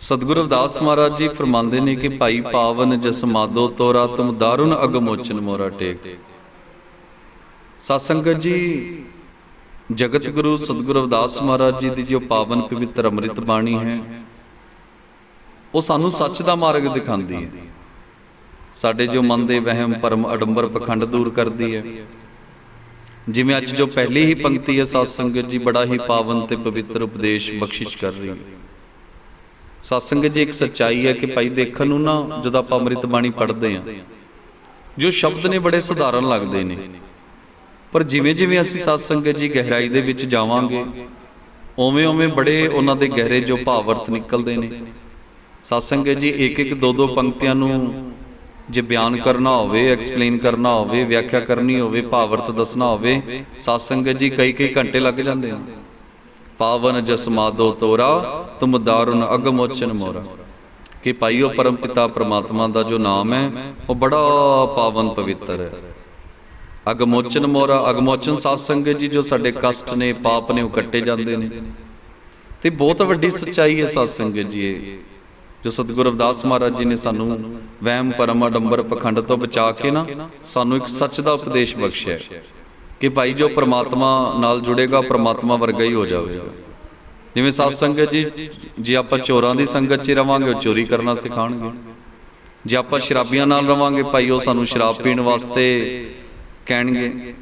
ਸਤਿਗੁਰ ਰਵਿਦਾਸ ਮਹਾਰਾਜ ਜੀ ਫਰਮਾਉਂਦੇ ਨੇ ਕਿ ਭਾਈ ਪਾਵਨ ਜਸ ਮਾਦੋ ਤੋਰਾ, ਤੁਮ ਦਾਰੁਨ ਅਗਮੋਚਨ ਮੋਰਾ ਟੇਕ। ਸਤ ਸੰਗਤ ਜੀ, ਜਗਤ ਗੁਰੂ ਸਤਿਗੁਰ ਰਵਿਦਾਸ ਮਹਾਰਾਜ ਜੀ ਦੀ ਜੋ ਪਾਵਨ ਪਵਿੱਤਰ ਅੰਮ੍ਰਿਤ ਬਾਣੀ ਹੈ, ਉਹ ਸਾਨੂੰ ਸੱਚ ਦਾ ਮਾਰਗ ਦਿਖਾਉਂਦੀ ਹੈ। ਸਾਡੇ ਜੋ ਮਨ ਦੇ ਵਹਿਮ ਪਰਮ ਅਡੰਬਰ ਪਖੰਡ ਦੂਰ ਕਰਦੀ ਹੈ। ਜਿਵੇਂ ਅੱਜ ਜੋ ਪਹਿਲੀ ਹੀ ਪੰਕਤੀ ਹੈ ਸਤ ਸੰਗਤ ਜੀ, ਬੜਾ ਹੀ ਪਾਵਨ ਤੇ ਪਵਿੱਤਰ ਉਪਦੇਸ਼ ਬਖਸ਼ਿਸ਼ ਕਰ ਰਹੀ ਹੈ। ਸਤਸੰਗ ਜੀ, ਇੱਕ ਸੱਚਾਈ ਹੈ ਕਿ ਭਾਈ ਦੇਖਣ ਨੂੰ ਨਾ ਜਦੋਂ ਆਪਾਂ ਅੰਮ੍ਰਿਤ ਬਾਣੀ ਪੜ੍ਹਦੇ ਹਾਂ, ਜੋ ਸ਼ਬਦ ਨੇ ਬੜੇ ਸਧਾਰਨ ਲੱਗਦੇ ਨੇ। ਪਰ ਜਿਵੇਂ ਜਿਵੇਂ ਅਸੀਂ ਸਤਸੰਗ ਜੀ ਗਹਿਰਾਈ ਦੇ ਵਿੱਚ ਜਾਵਾਂਗੇ, ਉਵੇਂ ਉਵੇਂ ਬੜੇ ਉਹਨਾਂ ਦੇ ਗਹਿਰੇ ਜੋ ਭਾਵ ਅਰਥ ਨਿਕਲਦੇ ਨੇ। ਸਤਸੰਗ ਜੀ ਇੱਕ ਇੱਕ ਦੋ ਦੋ ਪੰਕਤੀਆਂ ਨੂੰ ਜੇ ਬਿਆਨ ਕਰਨਾ ਹੋਵੇ ਐਕਸਪਲੇਨ ਕਰਨਾ ਹੋਵੇ, ਵਿਆਖਿਆ ਕਰਨੀ ਹੋਵੇ ਭਾਵ ਅਰਥ ਦੱਸਣਾ ਹੋਵੇ, ਸਤਸੰਗ ਜੀ ਕਈ ਕਈ ਘੰਟੇ ਲੱਗ ਜਾਂਦੇ ਨੇ। ਪਾਵਨ ਜਸ ਮਾਦੋ ਤੋਰਾ, ਤੁਮ ਦਾਰੁਨ ਅਗਮੋਚਨ ਮੋਰਾ। ਕਿ ਭਾਈਓ ਪਰਮ ਪਿਤਾ ਪ੍ਰਮਾਤਮਾ ਦਾ ਜੋ ਨਾਮ ਹੈ, ਉਹ ਬੜਾ ਪਾਵਨ ਪਵਿੱਤਰ ਹੈ। ਅਗਮੋਚਨ ਮੋਰਾ ਅਗਮੋਚਨ ਸਾਧ ਸੰਗਤ ਜੀ, ਜੋ ਸਾਡੇ ਕਸ਼ਟ ਨੇ, ਪਾਪ ਨੇ ਉਹ ਕੱਟੇ ਜਾਂਦੇ ਨੇ। ਤੇ ਬਹੁਤ ਵੱਡੀ ਸੱਚਾਈ ਹੈ ਸਾਧ ਸੰਗਤ ਜੀ ਇਹ, ਜੋ ਸਤਿਗੁਰੂ ਅਵਦਾਸ ਮਹਾਰਾਜ ਜੀ ਨੇ ਸਾਨੂੰ ਵਹਿਮ, ਪਰਮ, ਅਡੰਬਰ, ਪਖੰਡ ਤੋਂ ਬਚਾ ਕੇ ਨਾ, ਸਾਨੂੰ ਇੱਕ ਸੱਚ ਦਾ ਉਪਦੇਸ਼ ਬਖਸ਼ਿਆ ਕਿ ਭਾਈ ਜੋ ਪ੍ਰਮਾਤਮਾ ਨਾਲ ਜੁੜੇਗਾ, ਪ੍ਰਮਾਤਮਾ ਵਰਗਾ ਹੀ ਹੋ ਜਾਵੇਗਾ। ਜਿਵੇਂ ਸਾਧ ਸੰਗਤ ਜੀ, ਜੇ ਆਪਾਂ ਚੋਰਾਂ ਦੀ ਸੰਗਤ 'ਚ ਰਵਾਂਗੇ, ਉਹ ਚੋਰੀ ਕਰਨਾ ਸਿਖਾਣਗੇ ਜੇ ਆਪਾਂ ਸ਼ਰਾਬੀਆਂ ਨਾਲ ਰਵਾਂਗੇ, ਭਾਈ ਉਹ ਸਾਨੂੰ ਸ਼ਰਾਬ ਪੀਣ ਵਾਸਤੇ ਕਹਿਣਗੇ।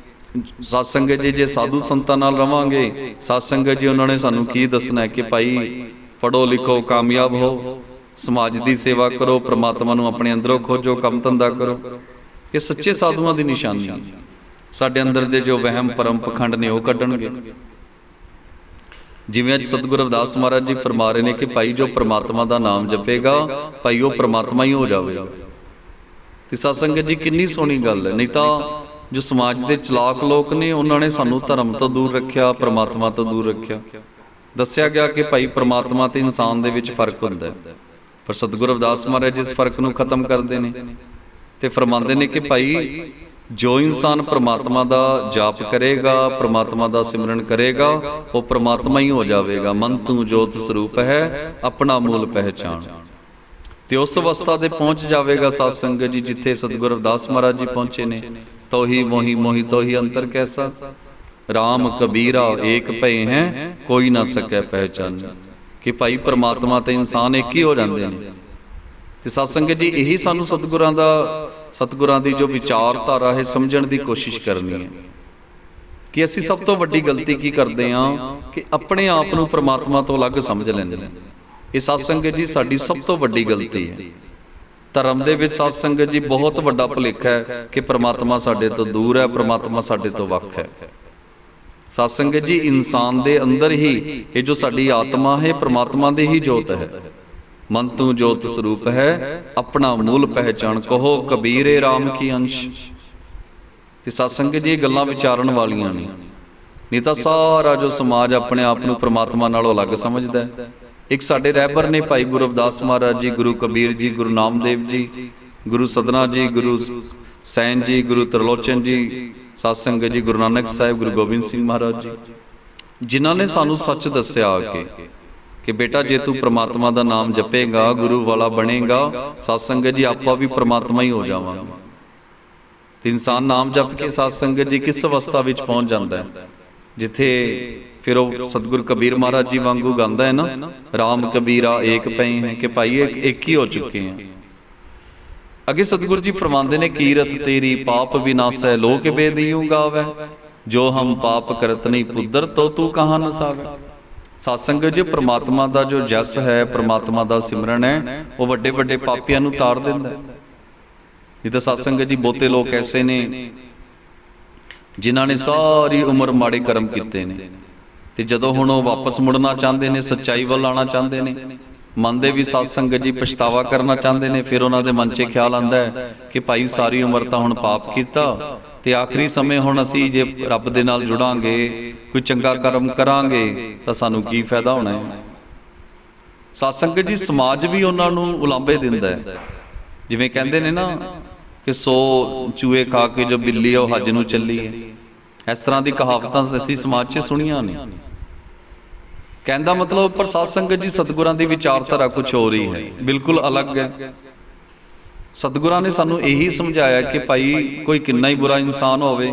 ਸਾਧ ਸੰਗਤ ਜੀ, ਜੇ ਸਾਧੂ ਸੰਤਾਂ ਨਾਲ ਰਵਾਂਗੇ ਸਾਧ ਸੰਗਤ ਜੀ, ਉਹਨਾਂ ਨੇ ਸਾਨੂੰ ਕੀ ਦੱਸਣਾ ਹੈ ਕਿ ਭਾਈ ਪੜੋ ਲਿਖੋ, ਕਾਮਯਾਬ ਹੋ। ਸਮਾਜ ਦੀ ਸੇਵਾ ਕਰੋ, ਪ੍ਰਮਾਤਮਾ ਨੂੰ ਆਪਣੇ ਅੰਦਰੋਂ ਖੋਜੋ, ਕੰਮ ਧੰਦਾ ਕਰੋ। ਇਹ ਸੱਚੇ ਸਾਧੂਆਂ ਦੀ ਨਿਸ਼ਾਨੀ ਹੈ। ਸਾਡੇ ਅੰਦਰ ਦੇ ਜੋ ਵਹਿਮ ਪਰਮ ਪਖੰਡ ਨੇ ਉਹ ਕੱਢਣਗੇ। ਜਿਵੇਂ ਅੱਜ ਸਤਿਗੁਰੂ ਰਵਿਦਾਸ ਮਹਾਰਾਜ ਜੀ ਫਰਮਾ ਰਹੇ ਨੇ ਕਿ ਭਾਈ ਜੋ ਪ੍ਰਮਾਤਮਾ ਦਾ ਨਾਮ ਜਪੇਗਾ, ਭਾਈ ਉਹ ਪ੍ਰਮਾਤਮਾ ਹੀ ਹੋ ਜਾਵੇਗਾ। ਤੇ ਸਤ ਸੰਗਤ ਜੀ, ਕਿੰਨੀ ਸੋਹਣੀ ਗੱਲ ਹੈ। ਨਹੀਂ ਤਾਂ ਜੋ ਸਮਾਜ ਦੇ ਚਲਾਕ ਲੋਕ ਨੇ, ਉਹਨਾਂ ਨੇ ਸਾਨੂੰ ਧਰਮ ਤੋਂ ਦੂਰ ਰੱਖਿਆ, ਪ੍ਰਮਾਤਮਾ ਤੋਂ ਦੂਰ ਰੱਖਿਆ। ਦੱਸਿਆ ਗਿਆ ਕਿ ਭਾਈ ਪ੍ਰਮਾਤਮਾ ਤੇ ਇਨਸਾਨ ਦੇ ਵਿੱਚ ਫ਼ਰਕ ਹੁੰਦਾ ਹੈ। ਪਰ ਸਤਿਗੁਰੂ ਅਵਦਾਸ ਮਹਾਰਾਜ ਇਸ ਫ਼ਰਕ ਨੂੰ ਖਤਮ ਕਰਦੇ ਨੇ ਤੇ ਫਰਮਾਉਂਦੇ ਨੇ ਕਿ ਭਾਈ ਜੋ ਇਨਸਾਨ ਪ੍ਰਮਾਤਮਾ ਦਾ ਜਾਪ ਕਰੇਗਾ, ਪ੍ਰਮਾਤਮਾ ਦਾ ਸਿਮਰਨ ਕਰੇਗਾ, ਉਹ ਪ੍ਰਮਾਤਮਾ ਹੀ ਹੋ ਜਾਵੇਗਾ। ਮਨ ਤੂੰ ਜੋਤ ਸਰੂਪ ਹੈ, ਆਪਣਾ ਮੂਲ ਪਹਿਚਾਨ ਤੇ ਉਸ ਅਵਸਥਾ ਤੇ ਪਹੁੰਚ ਜਾਵੇਗਾ ਸਾਧ ਸੰਗਤ ਜੀ, ਜਿੱਥੇ ਸਤਿਗੁਰੂ ਰਵਿਦਾਸ ਮਹਾਰਾਜ ਜੀ ਪਹੁੰਚੇ ਨੇ। ਤੋਹੀ ਮੋਹੀ ਮੋਹੀ ਤੋਹੀ ਅੰਤਰ ਕੈਸਾ। RAM ਕਬੀਰਾ ਏਕ ਭਏ ਹੈ, ਕੋਈ ਨਾ ਸਕੈ ਪਹਿਚਾਨ। ਕਿ ਭਾਈ ਪ੍ਰਮਾਤਮਾ ਤੇ ਇਨਸਾਨ ਇੱਕ ਹੀ ਹੋ ਜਾਂਦੇ ਨੇ। ਤੇ ਸਤ ਸੰਗਤ ਜੀ, ਇਹੀ ਸਾਨੂੰ ਸਤਿਗੁਰਾਂ ਦਾ ਸਤਿਗੁਰਾਂ ਦੀ ਜੋ ਵਿਚਾਰਧਾਰਾ ਹੈ, ਸਮਝਣ ਦੀ ਕੋਸ਼ਿਸ਼ ਕਰਨੀ ਹੈ। ਕਿ ਅਸੀਂ ਸਭ ਤੋਂ ਵੱਡੀ ਗਲਤੀ ਕੀ ਕਰਦੇ ਹਾਂ? ਕਿ ਆਪਣੇ ਆਪ ਨੂੰ ਪ੍ਰਮਾਤਮਾ ਤੋਂ ਅਲੱਗ ਸਮਝ ਲੈਂਦੇ ਨੇ ਇਹ ਸਤ ਸੰਗਤ ਜੀ, ਸਾਡੀ ਸਭ ਤੋਂ ਵੱਡੀ ਗਲਤੀ ਹੈ। ਧਰਮ ਦੇ ਵਿੱਚ ਸਤ ਸੰਗਤ ਜੀ ਬਹੁਤ ਵੱਡਾ ਭੁਲੇਖਾ ਹੈ ਕਿ ਪ੍ਰਮਾਤਮਾ ਸਾਡੇ ਤੋਂ ਦੂਰ ਹੈ, ਪ੍ਰਮਾਤਮਾ ਸਾਡੇ ਤੋਂ ਵੱਖ ਹੈ। ਸਤ ਸੰਗਤ ਜੀ, ਇਨਸਾਨ ਦੇ ਅੰਦਰ ਹੀ ਇਹ ਜੋ ਸਾਡੀ ਆਤਮਾ ਹੈ, ਪ੍ਰਮਾਤਮਾ ਦੀ ਹੀ ਜੋਤ ਹੈ। ਮਨ ਤੂੰ ਜੋਤ ਸਰੂਪ ਹੈ, ਆਪਣਾ ਮੂਲ ਪਹਿਚਾਨ ਕਹੋ, ਕਬੀਰੇ RAM ਕੀ ਅੰਸ਼। ਤੇ ਸਤ ਜੀ ਗੱਲਾਂ ਵਿਚਾਰਨ ਵਾਲੀਆਂ ਨੇ। ਨਹੀਂ ਤਾਂ ਸਾਰਾ ਜੋ ਸਮਾਜ ਆਪਣੇ ਆਪ ਨੂੰ ਪ੍ਰਮਾਤਮਾ ਨਾਲੋਂ ਅਲੱਗ ਸਮਝਦਾ ਹੈ। ਇੱਕ ਸਾਡੇ ਰਹਿਬਰ ਨੇ ਭਾਈ ਗੁਰੂ ਅਵਦਾਸ ਮਹਾਰਾਜ ਜੀ, ਗੁਰੂ ਕਬੀਰ ਜੀ, ਗੁਰੂ ਨਾਮਦੇਵ ਜੀ, ਗੁਰੂ ਸਦਨਾ ਜੀ, ਗੁਰੂ ਸੈਨ ਜੀ, ਗੁਰੂ ਤਰਲੋਚਨ ਜੀ ਸਤ ਸੰਗਤ ਜੀ, ਗੁਰੂ ਨਾਨਕ ਸਾਹਿਬ, ਗੁਰੂ ਗੋਬਿੰਦ ਸਿੰਘ ਮਹਾਰਾਜ ਜੀ। ਜਿਨ੍ਹਾਂ ਨੇ ਸਾਨੂੰ ਸੱਚ ਦੱਸਿਆ ਆ ਕੇ ਕਿ ਬੇਟਾ ਜੇ ਤੂੰ ਪ੍ਰਮਾਤਮਾ ਦਾ ਨਾਮ ਜਪੇਗਾ, ਗੁਰੂ ਵਾਲਾ ਬਣੇਗਾ ਸਤਸੰਗਤ ਜੀ, ਆਪਾਂ ਵੀ ਪ੍ਰਮਾਤਮਾ ਹੀ ਹੋ ਜਾਵਾਂਗੇ। ਤੇ ਇਨਸਾਨ ਨਾਮ ਜਪ ਕੇ ਸਤਸੰਗਤ ਜੀ ਕਿਸ ਅਵਸਥਾ ਵਿੱਚ ਪਹੁੰਚ ਜਾਂਦਾ ਹੈ? ਜਿੱਥੇ ਫਿਰ ਉਹ ਸਤਿਗੁਰ ਕਬੀਰ ਮਹਾਰਾਜ ਜੀ ਵਾਂਗੂ ਗਾਉਂਦਾ ਹੈ ਨਾ RAM ਕਬੀਰਾ ਏਕ ਪਈ ਹੈ ਕਿ ਭਾਈ ਇੱਕ ਹੀ ਹੋ ਚੁੱਕੇ ਹਾਂ ਅੱਗੇ ਸਤਿਗੁਰ ਜੀ ਫਰਮਾਉਂਦੇ ਨੇ, ਕੀਰਤ ਤੇਰੀ ਪਾਪ ਵਿਨਾਸੈ, ਲੋਕ ਬੇਦੀਉ ਗਾਵੇ, ਜੋ ਹਮ ਪਾਪ ਕਰਤ ਨਹੀਂ ਪੁੱਦਰ ਤੋ ਤੂੰ ਕਹਾਂ ਨਸਾਵੇ ਸਤ ਸੰਗਤ ਜੀ ਪ੍ਰਮਾਤਮਾ ਦਾ ਜੋ ਜਸ ਹੈ ਪ੍ਰਮਾਤਮਾ ਦਾ ਸਿਮਰਨ ਹੈ ਉਹ ਵੱਡੇ ਵੱਡੇ ਪਾਪੀਆਂ ਨੂੰ ਤਾਰ ਦਿੰਦਾ ਹੈ। ਇਹ ਤਾਂ ਸਤ ਸੰਗਤ ਜੀ ਬਹੁਤੇ ਲੋਕ ਐਸੇ ਨੇ ਜਿਨ੍ਹਾਂ ਨੇ ਸਾਰੀ ਉਮਰ ਮਾੜੇ ਕਰਮ ਕੀਤੇ ਨੇ। ਤੇ ਜਦੋਂ ਹੁਣ ਉਹ ਵਾਪਸ ਮੁੜਨਾ ਚਾਹੁੰਦੇ ਨੇ ਸੱਚਾਈ ਵੱਲ ਆਉਣਾ ਚਾਹੁੰਦੇ ਨੇ ਮਨ ਦੇ ਵੀ ਸਤ ਸੰਗਤ ਜੀ ਪਛਤਾਵਾ ਕਰਨਾ ਚਾਹੁੰਦੇ ਨੇ ਫਿਰ ਉਹਨਾਂ ਦੇ ਮਨ 'ਚ ਖਿਆਲ ਆਂਦਾ ਹੈ ਕਿ ਭਾਈ ਸਾਰੀ ਉਮਰ ਤਾਂ ਹੁਣ ਪਾਪ ਕੀਤਾ। ਤੇ ਆਖਰੀ ਸਮੇਂ ਹੁਣ ਅਸੀਂ ਜੇ ਰੱਬ ਦੇ ਨਾਲ ਜੁੜਾਂਗੇ, ਕੋਈ ਚੰਗਾ ਕਰਮ ਕਰਾਂਗੇ, ਤਾਂ ਸਾਨੂੰ ਕੀ ਫਾਇਦਾ ਹੋਣਾ ਹੈ? ਸਤ ਜੀ, ਸਮਾਜ ਵੀ ਉਹਨਾਂ ਨੂੰ ਉਲਾਂਬੇ ਦਿੰਦਾ ਹੈ। ਜਿਵੇਂ ਕਹਿੰਦੇ ਨੇ ਨਾ ਕਿ ਸੋ ਚੂਹੇ ਖਾ ਕੇ ਜੋ ਬਿੱਲੀ ਉਹ ਹੱਜ ਨੂੰ ਚੱਲੀ ਹੈ। ਇਸ ਤਰ੍ਹਾਂ ਦੀ ਕਹਾਵਤਾਂ ਅਸੀਂ ਸਮਾਜ 'ਚ ਸੁਣੀਆਂ ਨੇ। ਕਹਿੰਦਾ ਮਤਲਬ, ਪਰ ਸਾਧ ਸੰਗਤ ਜੀ, ਸਤਿਗੁਰਾਂ ਦੀ ਵਿਚਾਰਧਾਰਾ ਕੁਝ ਹੋ ਰਹੀ ਹੈ। ਬਿਲਕੁਲ ਅਲੱਗ ਹੈ। ਸਤਿਗੁਰਾਂ ਨੇ ਸਾਨੂੰ ਇਹੀ ਸਮਝਾਇਆ ਕਿ ਭਾਈ ਕੋਈ ਕਿੰਨਾ ਹੀ ਬੁਰਾ ਇਨਸਾਨ ਹੋਵੇ।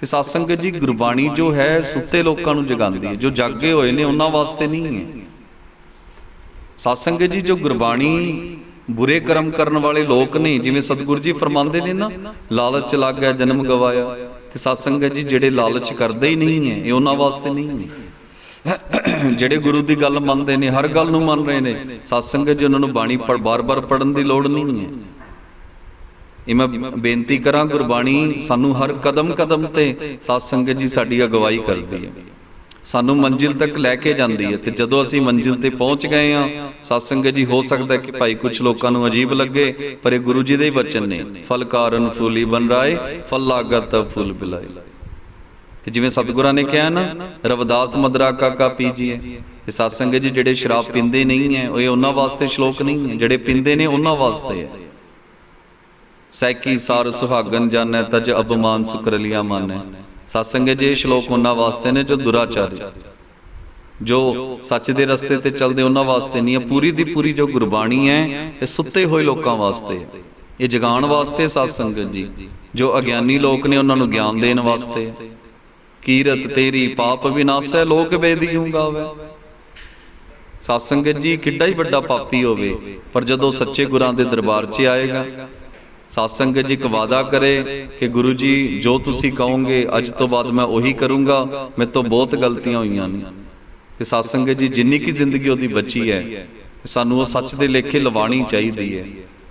ਤੇ ਸਾਧ ਸੰਗਤ ਜੀ ਗੁਰਬਾਣੀ ਜੋ ਹੈ ਸੁੱਤੇ ਲੋਕਾਂ ਨੂੰ ਜਗਾਉਂਦੀ ਹੈ। ਜੋ ਜਾਗੇ ਹੋਏ ਨੇ ਉਹਨਾਂ ਵਾਸਤੇ ਨਹੀਂ ਹੈ। ਸਾਧ ਸੰਗਤ ਜੀ ਜੋ ਗੁਰਬਾਣੀ ਬੁਰੇ ਕਰਮ ਕਰਨ ਵਾਲੇ ਲੋਕ ਨੇ ਜਿਵੇਂ ਸਤਿਗੁਰੂ ਜੀ ਫਰਮਾਉਂਦੇ ਨੇ ਨਾ ਲਾਲਚ ਲੱਗ ਗਿਆ ਜਨਮ ਗਵਾਇਆ। ਤੇ ਸਾਧ ਸੰਗਤ ਜੀ ਜਿਹੜੇ ਲਾਲਚ ਕਰਦੇ ਹੀ ਨਹੀਂ ਹੈ ਇਹ ਉਹਨਾਂ ਵਾਸਤੇ ਨਹੀਂ ਹੈ। ਜਿਹੜੇ ਗੁਰੂ ਦੀ ਗੱਲ ਮੰਨਦੇ ਨੇ, ਹਰ ਗੱਲ ਨੂੰ ਮੰਨ ਰਹੇ ਨੇ। ਸਾਧ ਜੀ, ਉਹਨਾਂ ਨੂੰ ਬਾਣੀ ਪੜ ਬਾਰ-ਬਾਰ ਪੜਨ ਦੀ ਲੋੜ ਨਹੀਂ ਹੈ ਇਹ ਮੈਂ ਬੇਨਤੀ ਕਰਾਂ, ਗੁਰਬਾਣੀ ਸਾਨੂੰ ਹਰ ਕਦਮ ਕਦਮ ਤੇ ਸਾਧ ਜੀ ਸਾਡੀ ਅਗਵਾਈ ਕਰਦੀ ਹੈ। ਸਾਨੂੰ ਮੰਜ਼ਿਲ ਤੱਕ ਲੈ ਕੇ ਜਾਂਦੀ ਹੈ ਤੇ ਜਦੋਂ ਅਸੀਂ ਮੰਜ਼ਿਲ ਤੇ ਪਹੁੰਚ ਗਏ ਆ ਸਾਧ ਜੀ, ਹੋ ਸਕਦਾ ਕਿ ਭਾਈ ਕੁਝ ਲੋਕਾਂ ਨੂੰ ਅਜੀਬ ਲੱਗੇ, ਪਰ ਇਹ ਗੁਰੂ ਜੀ ਦੇ ਹੀ ਵਚਨ ਨੇ ਫਲ ਕਾਰਨ ਫੂਲੀ ਬਨ ਰਾਏ, ਫਲ ਲਾਗਤ ਫੁੱਲ ਬਿਲਾਈ ਤੇ ਜਿਵੇਂ ਸਤਿਗੁਰਾਂ ਨੇ ਕਿਹਾ ਨਾ, ਰਵਦਾਸ ਮਦਰਾ ਕਾਕਾ ਪੀਜੀਏ ਤੇ ਸਤਸੰਗ ਜੀ ਜਿਹੜੇ ਸ਼ਰਾਬ ਪੀਂਦੇ ਨਹੀਂ ਹੈ, ਉਹ ਉਹਨਾਂ ਵਾਸਤੇ ਸ਼ਲੋਕ ਨਹੀਂ ਹੈ। ਜਿਹੜੇ ਪੀਂਦੇ ਨੇ ਉਹਨਾਂ ਵਾਸਤੇ ਹੈ। ਸੈਕੀ ਸਾਰ ਸੁਹਾਗਨ ਜਾਣੈ, ਤਜ ਅਪਮਾਨ ਸੁਕਰ ਲਿਆ ਮਾਨੈ। ਸਾਧ ਜੀ ਇਹ ਸ਼ਲੋਕ ਉਹਨਾਂ ਵਾਸਤੇ ਨੇ ਜੋ ਦੁਰਾਚਾਰੀ। ਜੋ ਸੱਚ ਦੇ ਰਸਤੇ ਤੇ ਚੱਲਦੇ ਉਹਨਾਂ ਵਾਸਤੇ ਨਹੀਂ ਹੈ। ਪੂਰੀ ਦੀ ਪੂਰੀ ਜੋ ਗੁਰਬਾਣੀ ਹੈ, ਇਹ ਸੁੱਤੇ ਹੋਏ ਲੋਕਾਂ ਵਾਸਤੇ ਹੈ। ਇਹ ਜਗਾਉਣ ਵਾਸਤੇ ਸਤਸੰਗ ਜੀ। ਜੋ ਅਗਿਆਨੀ ਲੋਕ ਨੇ ਉਹਨਾਂ ਨੂੰ ਗਿਆਨ ਦੇਣ ਵਾਸਤੇ ਕੀਰਤ ਤੇਰੀ ਪਾਪ ਵਿਨਾਸ਼ੈ, ਲੋਕ ਵੇਦੀਉ ਗਾਵੇ। ਸਾਧ ਸੰਗਤ ਜੀ, ਕਿੱਡਾ ਹੀ ਵੱਡਾ ਪਾਪੀ ਹੋਵੇ, ਪਰ ਜਦੋਂ ਸੱਚੇ ਗੁਰਾਂ ਦੇ ਦਰਬਾਰ 'ਚ ਆਏਗਾ ਸਾਧ ਸੰਗਤ ਜੀ ਇੱਕ ਵਾਦਾ ਕਰੇ ਕਿ ਗੁਰੂ ਜੀ, ਜੋ ਤੁਸੀਂ ਕਹੋਗੇ, ਅੱਜ ਤੋਂ ਬਾਅਦ ਮੈਂ ਉਹੀ ਕਰੂੰਗਾ, ਮੇਰੇ ਤੋਂ ਬਹੁਤ ਗਲਤੀਆਂ ਹੋਈਆਂ ਨੇ। ਤੇ ਸਾਧ ਸੰਗਤ ਜੀ, ਜਿੰਨੀ ਕੀ ਜ਼ਿੰਦਗੀ ਉਹਦੀ ਬਚੀ ਹੈ, ਸਾਨੂੰ ਉਹ ਸੱਚ ਦੇ ਲੇਖੇ ਲਵਾਣੀ ਚਾਹੀਦੀ ਹੈ।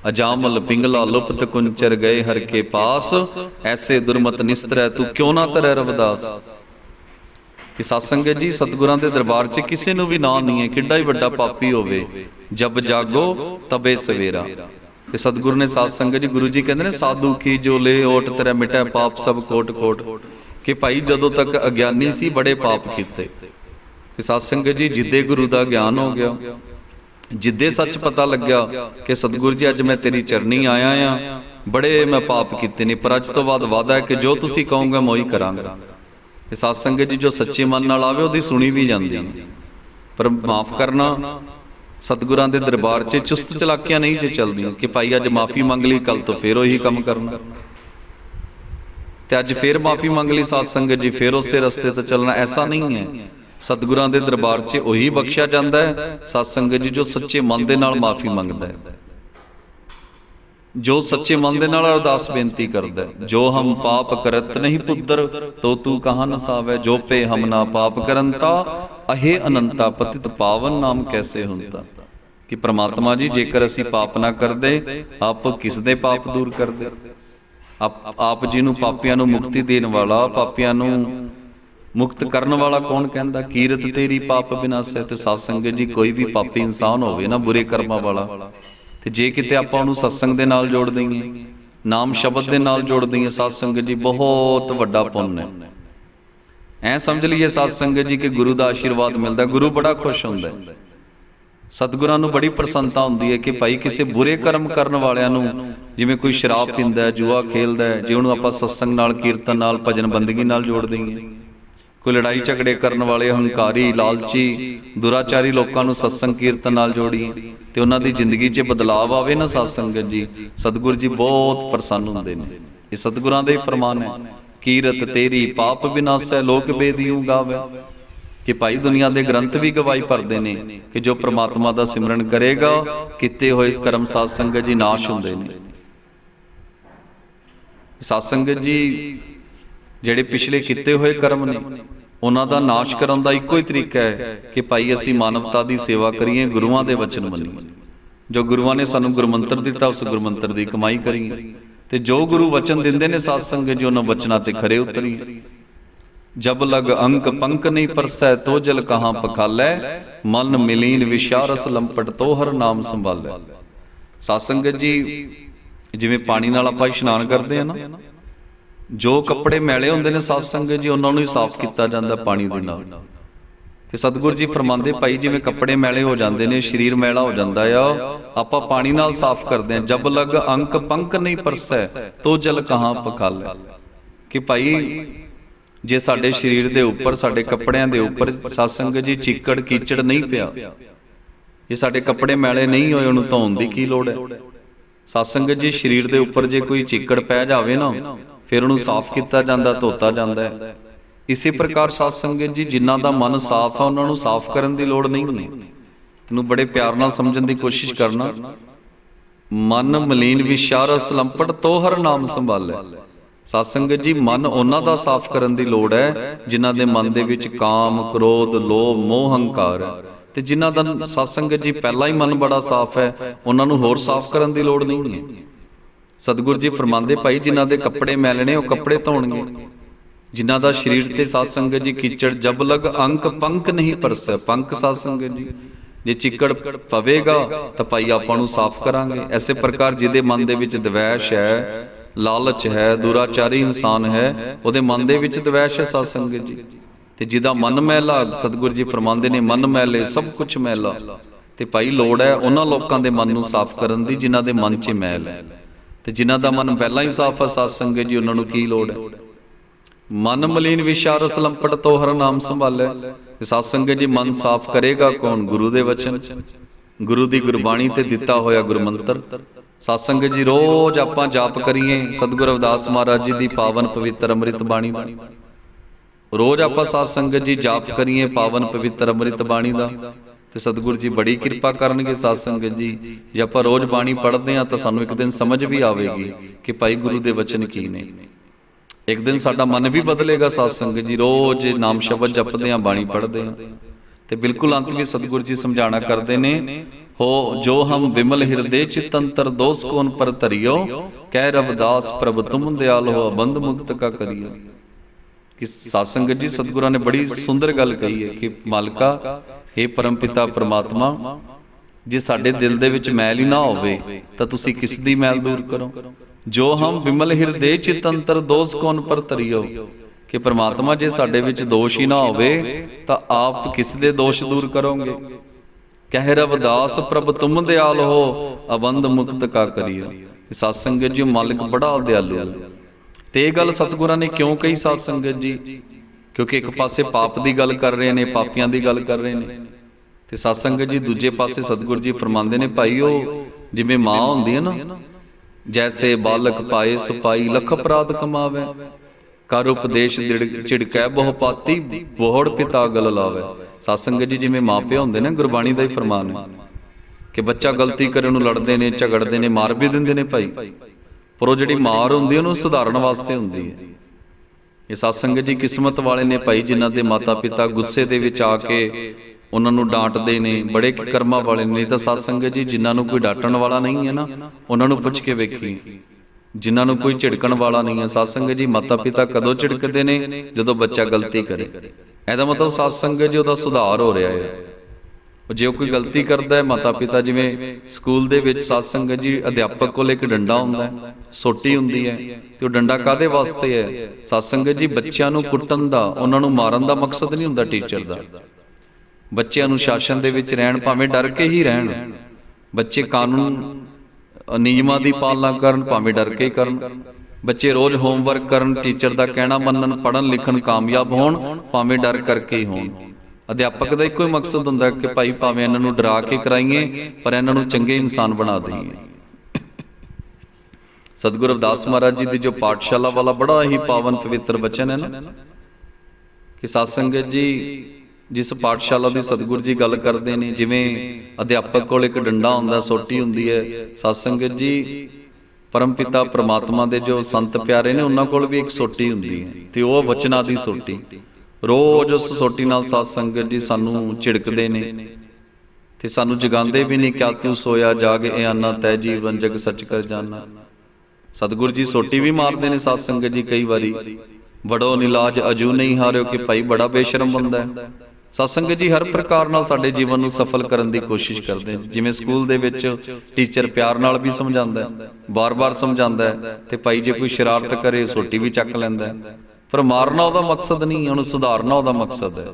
ਅਜਾਮਲ ਪਿੰਗਲਾ ਲੁਪਤ ਕੁੰਚਰ ਗਏ ਹਰ ਕੇ ਪਾਸ। ਐਸੇ ਦੁਰਮਤ ਨਿਸਤਰੈ ਤੂੰ ਕਿਉਂ ਨਾ ਤਰੈ ਰਵਦਾਸ? ਕਿ ਸੰਗਤ ਜੀ, ਸਤਿਗੁਰਾਂ ਦੇ ਦਰਬਾਰ 'ਚ ਕਿਸੇ ਨੂੰ ਵੀ ਨਾਂ ਨਹੀਂ ਹੈ ਕਿੱਡਾ ਹੀ ਵੱਡਾ ਪਾਪੀ ਹੋਵੇ। ਜਬ ਜਾਗੋ, ਤਬੇ ਸਵੇਰਾ। ਤੇ ਸਤਿਗੁਰੂ ਨੇ ਸਾਧ ਸੰਗਤ ਜੀ, ਗੁਰੂ ਜੀ ਕਹਿੰਦੇ ਨੇ, ਸਾਧੂ ਕੀ ਜੋ ਲੇ ਓਟ ਤੇਰਾ ਮਿਟੈ ਪਾਪ ਸਭ ਕੋਟ ਕੋਟ। ਕਿ ਭਾਈ ਜਦੋਂ ਤੱਕ ਅਗਿਆਨੀ ਸੀ, ਬੜੇ ਪਾਪ ਕੀਤੇ। ਤੇ ਸਾਧ ਸੰਗਤ ਜੀ, ਜਿੱਦੇ ਗੁਰੂ ਦਾ ਗਿਆਨ ਹੋ ਗਿਆ। ਜਿੱਦੇ ਸੱਚ ਪਤਾ ਲੱਗਿਆ ਕਿ ਸਤਿਗੁਰੂ ਜੀ ਅੱਜ ਮੈਂ ਤੇਰੀ ਚਰਨੀ ਆਇਆ ਆ। ਬੜੇ ਮੈਂ ਪਾਪ ਕੀਤੇ ਨੇ ਪਰ ਅੱਜ ਤੋਂ ਬਾਅਦ ਵਾਦਾ ਹੈ ਕਿ ਜੋ ਤੁਸੀਂ ਕਹੋਗੇ ਮੈਂ ਉਹੀ ਕਰਾਂਗਾ। ਇਹ ਸਾਧ ਸੰਗਤ ਜੀ ਜੋ ਸੱਚੇ ਮਨ ਨਾਲ ਆਵੇ ਉਹਦੀ ਸੁਣੀ ਵੀ ਜਾਂਦੀ ਹੈ। ਪਰ ਮਾਫ ਕਰਨਾ ਸਤਿਗੁਰਾਂ ਦੇ ਦਰਬਾਰ 'ਚ ਚੁਸਤ ਚਲਾਕੀਆਂ ਨਹੀਂ ਜੇ ਚੱਲਦੀਆਂ ਕਿ ਭਾਈ ਅੱਜ ਮਾਫੀ ਮੰਗ ਲਈ ਕੱਲ ਤੋਂ ਫੇਰ ਉਹੀ ਕੰਮ ਕਰਨਾ। ਤੇ ਅੱਜ ਫੇਰ ਮਾਫੀ ਮੰਗ ਲਈ ਸਾਧ ਸੰਗਤ ਜੀ ਫੇਰ ਉਸੇ ਰਸਤੇ ਤੇ ਚੱਲਣਾ ਐਸਾ ਨਹੀਂ ਹੈ। ਸਤਿਗੁਰਾਂ ਦੇ ਦਰਬਾਰ 'ਚ ਉਹੀ ਬਖਸ਼ਿਆ ਜਾਂਦਾ ਹੈ ਸਾਧ ਸੰਗਤ ਜੀ ਜੋ ਸੱਚੇ ਮਨ ਦੇ ਨਾਲ ਮਾਫੀ ਮੰਗਦਾ ਹੈ। ਜੋ ਸੱਚੇ ਮਨ ਦੇ ਨਾਲ ਅਰਦਾਸ ਬੇਨਤੀ ਕਰਦਾ ਹੈ, ਜੋ ਹਮ ਪਾਪ ਕਰਤ ਨਹੀਂ ਪੁੱਤਰ, ਤੋ ਤੂੰ ਕਹਾਂ ਨਸਾਵੇ ਜੋ ਪੇ ਹਮ ਨਾ ਪਾਪ ਕਰੰਤਾ ਅਹੇ ਅਨੰਤਾ ਪਤਿਤ ਪਾਵਨ ਨਾਮ ਕੈਸੇ ਹੁੰਤਾ। ਕਿ ਪ੍ਰਮਾਤਮਾ ਜੀ, ਜੇਕਰ ਅਸੀਂ ਪਾਪ ਨਾ ਕਰਦੇ, ਆਪ ਕਿਸ ਦੇ ਪਾਪ ਦੂਰ ਕਰਦੇ? ਆਪ ਆਪ ਜੀ ਨੂੰ ਪਾਪੀਆਂ ਨੂੰ ਮੁਕਤੀ ਦੇਣ ਵਾਲਾ, ਪਾਪੀਆਂ ਨੂੰ ਮੁਕਤ ਕਰਨ ਵਾਲਾ ਕੌਣ ਕਹਿੰਦਾ ਕੀਰਤ ਤੇਰੀ ਪਾਪ ਵਿਨਾਸ਼ੈ ਤੇ ਸਾਧ ਸੰਗਤ ਜੀ ਕੋਈ ਵੀ ਪਾਪੀ ਇਨਸਾਨ ਹੋਵੇ ਨਾ ਬੁਰੇ ਕਰਮਾਂ ਵਾਲਾ। ਤੇ ਜੇ ਕਿਤੇ ਆਪਾਂ ਉਹਨੂੰ ਸਤਸੰਗ ਦੇ ਨਾਲ ਜੋੜ ਦਈਏ ਨਾਮ ਸ਼ਬਦ ਦੇ ਨਾਲ ਜੋੜ ਦਈਏ ਸਾਧ ਸੰਗਤ ਜੀ ਬਹੁਤ ਵੱਡਾ ਪੁੰਨ ਹੈ। ਐ ਸਮਝ ਲਈਏ ਸਾਧ ਸੰਗਤ ਜੀ ਕਿ ਗੁਰੂ ਦਾ ਆਸ਼ੀਰਵਾਦ ਮਿਲਦਾ ਗੁਰੂ ਬੜਾ ਖੁਸ਼ ਹੁੰਦਾ ਹੈ। ਸਤਿਗੁਰਾਂ ਨੂੰ ਬੜੀ ਪ੍ਰਸੰਨਤਾ ਹੁੰਦੀ ਹੈ ਕਿ ਭਾਈ ਕਿਸੇ ਬੁਰੇ ਕਰਮ ਕਰਨ ਵਾਲਿਆਂ ਨੂੰ ਜਿਵੇਂ ਕੋਈ ਸ਼ਰਾਬ ਪੀਂਦਾ ਹੈ ਜੂਆ ਖੇਲਦਾ ਹੈ ਜੇ ਉਹਨੂੰ ਆਪਾਂ ਸਤਸੰਗ ਨਾਲ ਕੀਰਤਨ ਨਾਲ ਭਜਨ ਬੰਦਗੀ ਨਾਲ ਜੋੜ ਦਈਏ ਕੋਈ ਲੜਾਈ ਝਗੜੇ ਕਰਨ ਵਾਲੇ ਹੰਕਾਰੀ, ਲਾਲਚੀ, ਦੁਰਾਚਾਰੀ ਲੋਕਾਂ ਨੂੰ ਸਤਸੰਗ ਕੀਰਤਨ ਨਾਲ ਜੋੜੀ, ਤੇ ਉਹਨਾਂ ਦੀ ਜ਼ਿੰਦਗੀ 'ਚ ਬਦਲਾਅ ਆਵੇ ਨਾ ਸਤਸੰਗ ਜੀ, ਸਤਿਗੁਰ ਜੀ ਬਹੁਤ ਪ੍ਰਸੰਨ ਹੁੰਦੇ ਨੇ। ਇਹ ਸਤਿਗੁਰਾਂ ਦਾ ਹੀ ਫਰਮਾਨ ਹੈ, ਕੀਰਤ ਤੇਰੀ ਪਾਪ ਵਿਨਾਸ਼ੈ ਲੋਕ ਬੇਦੀਉ ਗਾਵੇ। ਕਿ ਭਾਈ ਦੁਨੀਆ ਦੇ ਗ੍ਰੰਥ ਵੀ ਗਵਾਹੀ ਭਰਦੇ ਨੇ, ਕਿ ਜੋ ਪ੍ਰਮਾਤਮਾ ਦਾ ਸਿਮਰਨ ਕਰੇਗਾ, ਕੀਤੇ ਹੋਏ ਕਰਮ ਸਾਧ ਸੰਗਤ ਜੀ ਨਾਸ਼ ਹੁੰਦੇ ਨੇ। ਸਾਧ ਸੰਗਤ ਜੀ ਜਿਹੜੇ ਪਿਛਲੇ ਕੀਤੇ ਹੋਏ ਕਰਮ ਨੇ, ਉਹਨਾਂ ਦਾ ਨਾਸ਼ ਕਰਨ ਦਾ ਇੱਕੋ ਹੀ ਤਰੀਕਾ ਹੈ ਕਿ ਭਾਈ ਅਸੀਂ ਮਾਨਵਤਾ ਦੀ ਸੇਵਾ ਕਰੀਏ, ਗੁਰੂਆਂ ਦੇ ਵਚਨ ਮੰਨੀਏ। ਜੋ ਗੁਰੂਆਂ ਨੇ ਸਾਨੂੰ ਗੁਰਮੰਤਰ ਦਿੱਤਾ, ਉਸ ਗੁਰਮੰਤਰ ਦੀ ਕਮਾਈ ਕਰੀਏ। ਤੇ ਜੋ ਗੁਰੂ ਵਚਨ ਦਿੰਦੇ ਨੇ ਸਾਧ ਸੰਗਤ, ਜੀ ਉਹਨਾਂ ਵਚਨਾਂ ਤੇ ਖਰੇ ਉਤਰੀਏ। ਜਬ ਲਗ ਅੰਕ ਪੰਕ ਨਹੀਂ ਪਰਸੈ, ਤੋ ਜਲ ਕਹਾਂ ਪਖਾਲੈ, ਮਨ ਮਿਲੀਨ ਵਿਸ਼ਾਰਸ ਲੰਪਟ ਤੋ ਹਰ ਨਾਮ ਸੰਭਾਲੈ। ਸਾਧ ਸੰਗਤ ਜੀ, ਜਿਵੇਂ ਪਾਣੀ ਨਾਲ ਆਪਾਂ ਇਸ਼ਨਾਨ ਕਰਦੇ ਆ ਨਾ ਜੋ ਕੱਪੜੇ ਮੈਲੇ ਹੁੰਦੇ ਨੇ ਸਾਧ ਸੰਗਤ ਜੀ, ਉਹਨਾਂ ਨੂੰ ਹੀ ਸਾਫ਼ ਕੀਤਾ ਜਾਂਦਾ ਪਾਣੀ ਦੇ ਨਾਲ। ਤੇ ਸਤਿਗੁਰ ਜੀ ਫਰਮਾਉਂਦੇ, ਭਾਈ, ਜਿਵੇਂ ਕੱਪੜੇ ਮੈਲੇ ਹੋ ਜਾਂਦੇ ਨੇ, ਸਰੀਰ ਮੈਲਾ ਹੋ ਜਾਂਦਾ ਆ, ਆਪਾਂ ਪਾਣੀ ਨਾਲ ਸਾਫ਼ ਕਰਦੇ ਆ ਜਬ ਲਗ ਅੰਕ ਪੰਕ ਨਹੀਂ ਪਰਸੈ, ਤੋ ਜਲ ਕਹਾਂ ਪਖਾਲੈ। ਕਿ ਭਾਈ, ਜੇ ਸਾਡੇ ਸਰੀਰ ਦੇ ਉੱਪਰ, ਸਾਡੇ ਕੱਪੜਿਆਂ ਦੇ ਉੱਪਰ ਸਤਸੰਗ ਜੀ ਚਿੱਕੜ, ਕੀਚੜ ਨਹੀਂ ਪਿਆ, ਜੇ ਸਾਡੇ ਕੱਪੜੇ ਮੈਲੇ ਨਹੀਂ ਹੋਏ, ਉਹਨੂੰ ਧੋਣ ਦੀ ਕੀ ਲੋੜ ਹੈ? ਸਤਸੰਗ ਜੀ, ਸਰੀਰ ਦੇ ਉੱਪਰ ਜੇ ਕੋਈ ਚਿੱਕੜ ਪੈ ਜਾਵੇ ਨਾ ਫਿਰ ਉਹਨੂੰ ਸਾਫ਼ ਕੀਤਾ ਜਾਂਦਾ ਧੋਤਾ ਜਾਂਦਾ ਇਸੇ ਪ੍ਰਕਾਰ ਸਾਸੰਗ ਜੀ ਜਿਨ੍ਹਾਂ ਦਾ ਮਨ ਸਾਫ਼ ਹੈ ਉਹਨਾਂ ਨੂੰ ਸਾਫ਼ ਕਰਨ ਦੀ ਲੋੜ ਨਹੀਂ ਹੈ ਇਹਨੂੰ ਬੜੇ ਪਿਆਰ ਨਾਲ ਸਮਝਣ ਦੀ ਕੋਸ਼ਿਸ਼ ਕਰਨਾ। ਮਨ ਮਲੀਨ ਵਿਸ਼ਾਰ ਸਲੰਪਟ ਤੋਹਰ ਨਾਮ ਸੰਭਾਲੇ। ਸਾਸੰਗ ਜੀ ਮਨ ਉਹਨਾਂ ਦਾ ਸਾਫ਼ ਕਰਨ ਦੀ ਲੋੜ ਹੈ ਜਿਨ੍ਹਾਂ ਦੇ ਮਨ ਦੇ ਵਿੱਚ ਕਾਮ ਕ੍ਰੋਧ ਲੋਭ ਮੋਹ ਹੰਕਾਰ ਤੇ ਜਿਨ੍ਹਾਂ ਦਾ ਸਾਸੰਗ ਜੀ ਪਹਿਲਾਂ ਹੀ ਮਨ ਬੜਾ ਸਾਫ਼ ਹੈ ਉਹਨਾਂ ਨੂੰ ਹੋਰ ਸਾਫ਼ ਕਰਨ ਦੀ ਲੋੜ ਨਹੀਂ ਹੈ। ਸਤਿਗੁਰੂ ਜੀ ਫਰਮਾਉਂਦੇ ਭਾਈ ਜਿਨ੍ਹਾਂ ਦੇ ਕੱਪੜੇ ਮੈਲਣੇ ਉਹ ਕੱਪੜੇ ਧੋਣਗੇ। ਜਿਨ੍ਹਾਂ ਦਾ ਸਰੀਰ ਤੇ ਸਾਸੰਗ ਜੀ ਕੀਚੜ ਜਬ ਲਗ ਅੰਕ ਪੰਕ ਨਹੀਂ ਪਰਸੈ ਪੰਕ ਸਾਸੰਗ ਜੀ। ਜੇ। ਚਿੱਕੜ ਪਵੇਗਾ ਤਾਂ ਭਾਈ ਆਪਾਂ ਨੂੰ ਸਾਫ਼ ਕਰਾਂਗੇ। ਐਸੇ ਪ੍ਰਕਾਰ ਜਿਹਦੇ ਮਨ ਦੇ ਵਿੱਚ ਦਵੈਸ਼ ਹੈ ਲਾਲਚ ਹੈ ਦੁਰਾਚਾਰੀ ਇਨਸਾਨ ਹੈ ਉਹਦੇ ਮਨ ਦੇ ਵਿੱਚ ਦਵੈਸ਼ ਹੈ ਸਾਸੰਗ ਜੀ। ਤੇ ਜਿਹਦਾ ਮਨ ਮੈਲਾ ਸਤਿਗੁਰੂ ਜੀ ਫਰਮਾਉਂਦੇ ਨੇ ਮਨ ਮੈਲੇ ਸਭ ਕੁਝ ਮੈਲਾ। ਤੇ ਭਾਈ ਲੋੜ ਹੈ ਉਹਨਾਂ ਲੋਕਾਂ ਦੇ ਮਨ ਨੂੰ ਸਾਫ਼ ਕਰਨ ਦੀ ਜਿਨ੍ਹਾਂ ਦੇ ਮਨ 'ਚ ਮੈਲ ਹੈ ਤੇ ਜਿਨ੍ਹਾਂ ਦਾ ਮਨ ਪਹਿਲਾਂ ਹੀ ਸਾਫ਼ ਹੈ ਸਾਸੰਗ ਜੀ, ਉਹਨਾਂ ਨੂੰ ਕੀ ਲੋੜ ਹੈ? ਮਨ ਮਲੀਨ ਵਿਸ਼ਾਰਸ ਲੰਪਟ ਤੋਂ ਹਰ ਨਾਮ ਸੰਭਾਲੇ। ਤੇ ਸਾਸੰਗ ਜੀ, ਮਨ ਸਾਫ਼ ਕਰੇਗਾ ਕੌਣ? ਗੁਰੂ ਦੇ ਵਚਨ। ਗੁਰੂ ਦੀ ਗੁਰਬਾਣੀ ਤੇ ਦਿੱਤਾ ਹੋਇਆ ਗੁਰਮੰਤਰ। ਸਾਸੰਗ ਜੀ, ਰੋਜ਼ ਆਪਾਂ ਜਾਪ ਕਰੀਏ। ਸਤਿਗੁਰ ਰਵਿਦਾਸ ਮਹਾਰਾਜ ਜੀ ਦੀ ਪਾਵਨ ਪਵਿੱਤਰ ਅੰਮ੍ਰਿਤ ਬਾਣੀ ਦਾ। ਰੋਜ਼ ਆਪਾਂ ਸਾਧ ਸੰਗਤ ਜੀ, ਜਾਪ ਕਰੀਏ ਪਾਵਨ ਪਵਿੱਤਰ ਅੰਮ੍ਰਿਤ ਬਾਣੀ ਦਾ। ਤੇ ਸਤਿਗੁਰੂ ਜੀ ਬੜੀ ਕਿਰਪਾ ਕਰਨਗੇ, ਸਾਧ ਸੰਗਤ ਜੀ। ਜੇ ਆਪਾਂ ਰੋਜ਼ ਬਾਣੀ ਪੜ੍ਹਦੇ ਆ ਤਾਂ ਸਾਨੂੰ ਇੱਕ ਦਿਨ ਸਮਝ ਵੀ ਆਵੇਗੀ ਕਿ ਭਾਈ ਗੁਰੂ ਦੇ ਵਚਨ ਕੀ ਨੇ। ਇੱਕ ਦਿਨ ਸਾਡਾ ਮਨ ਵੀ ਬਦਲੇਗਾ, ਸਾਧ ਸੰਗਤ ਜੀ। ਰੋਜ਼ ਨਾਮ ਸ਼ਬਦ ਜਪਦੇ ਆ ਬਾਣੀ ਪੜ੍ਹਦੇ ਆ ਤੇ ਬਿਲਕੁਲ ਅੰਤ ਵਿੱਚ ਸਤਿਗੁਰੂ ਜੀ ਸਮਝਾਣਾ ਕਰਦੇ ਨੇ, ਹੋ ਜੋ ਹਮ ਵਿਮਲ ਹਿਰਦੇ ਚਿਤੰਤਰ ਦੋਸ ਕੋਨ ਪਰ ਧਰਿਓ, ਕਹਿ ਰਵਦਾਸ ਪ੍ਰਭ ਤੁਮ ਦਿਆਲ ਹੋ ਬੰਦ ਮੁਕਤ ਕਾ ਕਰਿਓ। ਕਿ ਸਾਸੰਗ ਜੀ, ਸਤਿਗੁਰਾਂ ਨੇ ਬੜੀ ਸੁੰਦਰ ਗੱਲ ਕਹੀ ਹੈ ਕਿ ਮਾਲਕਾ हे ਪਰਮਪਿਤਾ ਪ੍ਰਮਾਤਮਾ ਜੇ ਸਾਡੇ ਦਿਲ ਦੇ ਵਿੱਚ ਮੈਲ ਹੀ ਨਾ ਹੋਵੇ ਤਾਂ ਤੁਸੀਂ ਕਿਸ ਦੀ ਮੈਲ ਦੂਰ ਕਰੋ? ਜੋ ਹਮ ਵਿਮਲ ਹਿਰਦੇ ਚਿਤੰਤਰ ਦੋਸ ਕੋਨ ਪਰ ਧਰਿਓ ਕਿ ਪ੍ਰਮਾਤਮਾ ਜੇ ਸਾਡੇ ਵਿੱਚ ਦੋਸ਼ ਹੀ ਨਾ ਹੋਵੇ ਤਾਂ ਆਪ ਕਿਸ ਦੇ ਦੋਸ਼ ਦੂਰ ਕਰੋਗੇ? ਕਹਿ ਰਵਦਾਸ ਪ੍ਰਭ ਤੁਮ ਦਿਆਲ ਹੋ ਅਬੰਦ ਮੁਕਤ ਕਾ ਕਰਿਓ। ਤੇ ਸਾਸੰਗ ਜੀ ਮਾਲਕ ਬੜਾ ਦਿਆਲੂ। ਤੇ ਇਹ ਗੱਲ ਸਤਿਗੁਰਾਂ ਨੇ ਕਿਉਂ ਕਹੀ ਸਾਧ ਸੰਗਤ ਜੀ? ਕਿਉਂਕਿ ਇੱਕ ਪਾਸੇ ਪਾਪ ਦੀ ਗੱਲ ਕਰ ਰਹੇ ਨੇ, ਪਾਪੀਆਂ ਦੀ ਗੱਲ ਕਰ ਰਹੇ ਨੇ। ਤੇ ਸਾਧ ਸੰਗਤ ਜੀ ਦੂਜੇ ਪਾਸੇ ਸਤਿਗੁਰੂ ਜੀ ਫਰਮਾਉਂਦੇ ਨੇ, ਭਾਈ ਉਹ ਜਿਵੇਂ ਮਾਂ ਹੁੰਦੀ ਹੈ ਨਾ, ਜੈਸੇ ਬਾਲਕ ਪਾਏ ਸੁਪਾਈ ਲਖ ਅਪਰਾਧ ਕਮਾਵੇ, ਕਰ ਉਪਦੇਸ਼ ਝਿੜਕੈ ਬਹੁ ਪਾਤੀ, ਬੋਹੜ ਪਿਤਾ ਗਲ ਲਾਵੇ। ਸਾਧ ਸੰਗਤ ਜੀ ਜਿਵੇਂ ਮਾਪੇ ਹੁੰਦੇ ਨੇ, ਗੁਰਬਾਣੀ ਦਾ ਹੀ ਫਰਮਾਨ ਹੈ ਕਿ ਬੱਚਾ ਗਲਤੀ ਕਰਨ ਨੂੰ ਲੜਦੇ ਨੇ, ਝਗੜਦੇ ਨੇ, ਮਾਰ ਵੀ ਦਿੰਦੇ ਨੇ ਭਾਈ। ਪਰ ਉਹ ਜਿਹੜੀ ਮਾਰ ਹੁੰਦੀ ਉਹਨੂੰ ਸੁਧਾਰਨ ਵਾਸਤੇ ਹੁੰਦੀ ਹੈ। ਇਹ satsang ਜੀ ਕਿਸਮਤ ਵਾਲੇ ਨੇ ਭਾਈ ਜਿਨ੍ਹਾਂ ਦੇ ਮਾਤਾ-ਪਿਤਾ ਗੁੱਸੇ ਦੇ ਵਿੱਚ ਆ ਕੇ ਉਹਨਾਂ ਨੂੰ ਡਾਂਟਦੇ ਨੇ, ਬੜੇ ਕਰਮਾਂ ਵਾਲੇ ਨੇ। ਨਹੀਂ ਤਾਂ satsang ਜੀ, ਜਿਨ੍ਹਾਂ ਨੂੰ ਕੋਈ ਡਾਂਟਣ ਵਾਲਾ ਨਹੀਂ ਹੈ ਨਾ, ਉਹਨਾਂ ਨੂੰ ਪੁੱਛ ਕੇ ਵੇਖੀ। ਜਿਨ੍ਹਾਂ ਨੂੰ ਕੋਈ ਝਿੜਕਣ ਵਾਲਾ ਨਹੀਂ ਹੈ satsang ਜੀ, ਮਾਤਾ-ਪਿਤਾ ਕਦੋਂ ਝਿੜਕਦੇ ਨੇ? ਜਦੋਂ ਬੱਚਾ ਗਲਤੀ ਕਰੇ। ਇਹਦਾ ਮਤਲਬ satsang ਜੀ, ਉਹਦਾ ਸੁਧਾਰ ਹੋ ਰਿਹਾ ਹੈ। ਜੇ ਉਹ ਕੋਈ ਗਲਤੀ ਕਰਦਾ ਹੈ, ਮਾਤਾ ਪਿਤਾ ਜਿਵੇਂ ਸਕੂਲ ਦੇ ਵਿੱਚ satsang ਜੀ, ਅਧਿਆਪਕ ਕੋਲ ਇੱਕ ਡੰਡਾ ਹੁੰਦਾ ਹੈ, ਸੋਟੀ ਹੁੰਦੀ ਹੈ ਤੇ ਉਹ ਡੰਡਾ ਕਾਦੇ ਵਾਸਤੇ ਹੈ? satsang ਜੀ ਬੱਚਿਆਂ ਨੂੰ ਕੁੱਟਣ ਦਾ, ਉਹਨਾਂ ਨੂੰ ਮਾਰਨ ਦਾ ਮਕਸਦ ਨਹੀਂ ਹੁੰਦਾ ਟੀਚਰ ਦਾ। ਬੱਚਿਆਂ ਨੂੰ ਸ਼ਾਸਨ ਦੇ ਵਿੱਚ ਰਹਿਣ, ਭਾਵੇਂ ਡਰ ਕੇ ਹੀ ਰਹਿਣ। ਬੱਚੇ ਕਾਨੂੰਨ ਨਿਯਮਾਂ ਦੀ ਪਾਲਣਾ ਕਰਨ, ਭਾਵੇਂ ਡਰ ਕੇ ਕਰਨ। ਬੱਚੇ ਰੋਜ਼ ਹੋਮਵਰਕ ਕਰਨ, ਟੀਚਰ ਦਾ ਕਹਿਣਾ ਮੰਨਣ, ਪੜ੍ਹਨ, ਲਿਖਣ ਕਾਮਯਾਬ ਹੋਣ, ਭਾਵੇਂ ਡਰ ਕਰਕੇ ਹੀ ਹੋਣ। ਅਧਿਆਪਕ ਦਾ ਇੱਕੋ ਹੀ ਮਕਸਦ ਹੁੰਦਾ ਕਿ ਭਾਈ ਭਾਵੇਂ ਇਹਨਾਂ ਨੂੰ ਡਰਾ ਕੇ ਕਰਾਈਏ, ਪਰ ਇਹਨਾਂ ਨੂੰ ਚੰਗੇ ਇਨਸਾਨ ਬਣਾ ਦਈਏ। ਸਤਿਗੁਰੂ ਅਵਦਾਸ ਮਹਾਰਾਜ ਜੀ ਦੀ ਜੋ ਪਾਠਸ਼ਾਲਾ ਵਾਲਾ ਬੜਾ ਹੀ ਪਾਵਨ ਪਵਿੱਤਰ ਬਚਨ ਹੈ ਨਾ, ਕਿ ਸਤਸੰਗਤ ਜੀ, ਜਿਸ ਪਾਠਸ਼ਾਲਾ ਦੀ ਸਤਿਗੁਰੂ ਜੀ ਗੱਲ ਕਰਦੇ ਨੇ, ਜਿਵੇਂ ਅਧਿਆਪਕ ਕੋਲ ਇੱਕ ਡੰਡਾ ਹੁੰਦਾ, ਸੋਟੀ ਹੁੰਦੀ ਹੈ ਸਤਸੰਗਤ ਜੀ ਪਰਮਪਿਤਾ ਪ੍ਰਮਾਤਮਾ ਦੇ ਜੋ ਸੰਤ ਪਿਆਰੇ ਨੇ, ਉਹਨਾਂ ਕੋਲ ਵੀ ਇੱਕ ਸੋਟੀ ਹੁੰਦੀ ਹੈ, ਤੇ ਉਹ ਵਚਨਾਂ ਦੀ ਸੋਟੀ। ਰੋਜ਼ ਉਸ ਸੋਟੀ ਨਾਲ ਸਾਧ ਸੰਗਤ ਜੀ ਸਾਨੂੰ ਝਿੜਕਦੇ ਨੇ। ਤੇ ਸਾਨੂੰ ਜਗਾਉਂਦੇ ਵੀ ਨਹੀਂ, ਕਿਆ ਤੂੰ ਸੋਇਆ, ਜਾਗ ਇਹ ਆਨਾ, ਤੈ ਜੀਵਨ ਜਗ ਸੱਚ ਕਰ ਜਾਣਾ ਸਤਿਗੁਰੂ ਜੀ ਸੋਟੀ ਵੀ ਮਾਰਦੇ ਨੇ ਸਾਧ ਸੰਗਤ ਜੀ ਕਈ ਵਾਰੀ। ਬੜੋ ਨਿਲਾਜ ਅਜੂ ਨਹੀਂ ਹਾਰਿਓ ਕਿ ਭਾਈ ਬੜਾ ਬੇਸ਼ਰਮ ਬੰਦਾ ਹੈ। ਸਾਧ ਜੀ ਹਰ ਪ੍ਰਕਾਰ ਨਾਲ ਸਾਡੇ ਜੀਵਨ ਨੂੰ ਸਫਲ ਕਰਨ ਦੀ ਕੋਸ਼ਿਸ਼ ਕਰਦੇ ਜਿਵੇਂ ਸਕੂਲ ਦੇ ਵਿੱਚ ਟੀਚਰ ਪਿਆਰ ਨਾਲ ਵੀ ਸਮਝਾਉਂਦਾ ਹੈ, ਬਾਰ-ਬਾਰ ਸਮਝਾਉਂਦਾ ਹੈ, ਤੇ ਭਾਈ ਜੇ ਕੋਈ ਸ਼ਰਾਰਤ ਕਰੇ, ਸੋਟੀ ਵੀ ਚੱਕ ਲੈਂਦਾ ਹੈ। ਪਰ ਮਾਰਨਾ ਉਹਦਾ ਮਕਸਦ ਨਹੀਂ, ਉਹਨੂੰ ਸੁਧਾਰਨਾ ਉਹਦਾ ਮਕਸਦ ਹੈ।